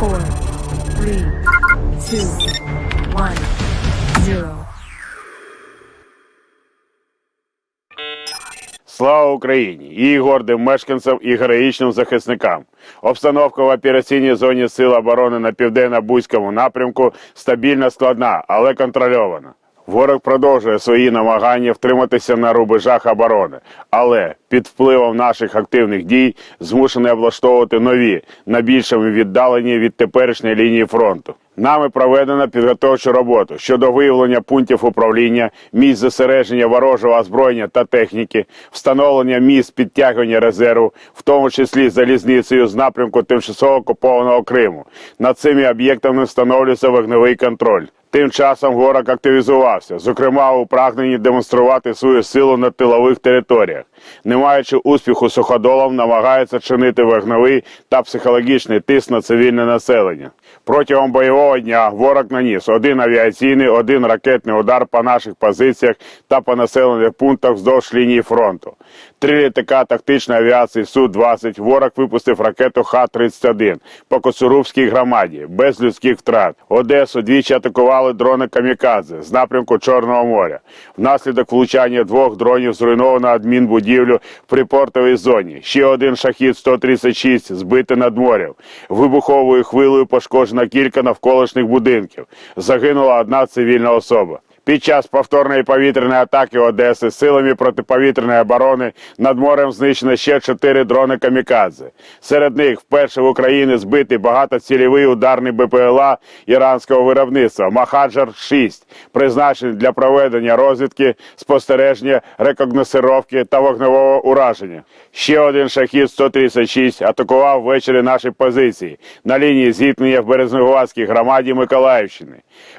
four, three, two, one, zero. Слава Україні! і гордим мешканцям і героїчним захисникам. Обстановка в операційній зоні Сил оборони на південно-бузькому напрямку стабільно складна, але контрольована. Ворог продовжує свої намагання втриматися на рубежах оборони, але під впливом наших активних дій змушений облаштовувати нові, на більшому віддалені від теперішньої лінії фронту. Нами проведено підготовчу роботу щодо виявлення пунктів управління, місць зосередження ворожого озброєння та техніки, встановлення місць підтягування резерву, в тому числі залізницею з напрямку тимчасово окупованого Криму. Над цими об'єктами встановлюється вогневий контроль. Тим часом ворог активізувався, зокрема у прагненні демонструвати свою силу на тилових територіях. Не маючи успіху суходолом, намагається чинити вогневий та психологічний тиск на цивільне населення. Протягом бойового дня ворог наніс один авіаційний, один ракетний удар по наших позиціях та по населених пунктах вздовж лінії фронту. Три літака тактичної авіації Су-20 ворог випустив ракету Х-31 по Коцурубській громаді без людських втрат. Одесу двічі атакували дрони Камікадзе з напрямку Чорного моря. Внаслідок влучання двох дронів зруйновано адмінбудівлю в припортовій зоні. Ще один шахід 136 збитий над морем. Вибуховою хвилею пошкоджено кілька навколишніх будинків. Загинула одна цивільна особа. Під час повторної повітряної атаки Одеси силами протиповітряної оборони над морем знищено ще чотири дрони камікадзе. Серед них вперше в Україні збитий багатоцільовий ударний БПЛА іранського виробництва Махаджар 6 призначений для проведення розвідки, спостереження, рекогносировки та вогневого ураження. Ще один шахід 136 атакував ввечері наші позиції на лінії зіткнення в Березнегуватській громаді Миколаївщини.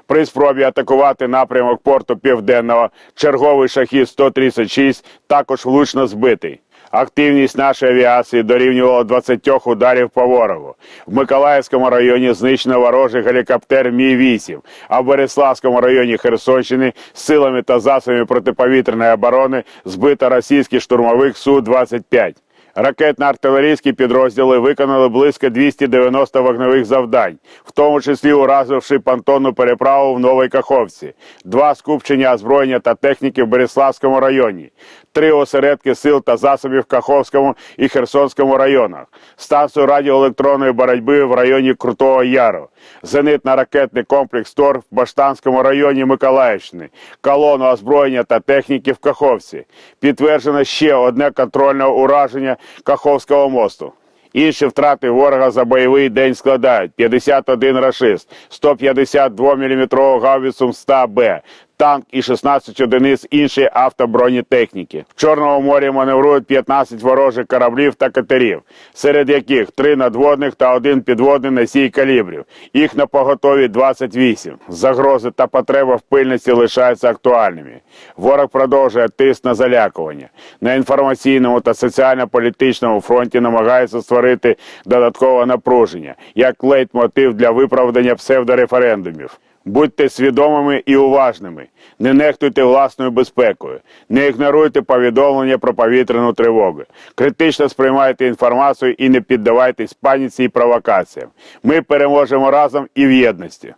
При спробі атакувати напрямок порту Південного черговий шахід 136 також влучно збитий. Активність нашої авіації дорівнювала 20 ударів по ворогу. В Миколаївському районі знищено ворожий гелікоптер Мі-8, а в Береславському районі Херсонщини силами та засобами протиповітряної оборони збито російський штурмовик Су-25. Ракетно-артилерійські підрозділи виконали близько 290 вогневих завдань, в тому числі уразивши понтонну переправу в Новій Каховці, два скупчення озброєння та техніки в Береславському районі, три осередки сил та засобів в Каховському і Херсонському районах, станцію радіоелектронної боротьби в районі Крутого Яру, зенитно-ракетний комплекс ТОР в Баштанському районі Миколаївщини, колону озброєння та техніки в Каховці. Підтверджено ще одне контрольне ураження Каховського мосту. Інші втрати ворога за бойовий день складають 51 рашист, 152 мм гаубицю МСТА-Б, танк і 16 одиниць іншої автобронетехніки. В Чорному морі маневрують 15 ворожих кораблів та катерів, серед яких 3 надводних та один підводний носій калібрів. Їх на поготові 28. Загрози та потреба в пильності лишаються актуальними. Ворог продовжує тиск на залякування. На інформаційному та соціально-політичному фронті намагається створити додаткове напруження як лейтмотив для виправдання псевдореферендумів. Будьте свідомими і уважними, не нехтуйте власною безпекою, не ігноруйте повідомлення про повітряну тривогу, критично сприймайте інформацію і не піддавайтесь паніці і провокаціям. Ми переможемо разом і в єдності.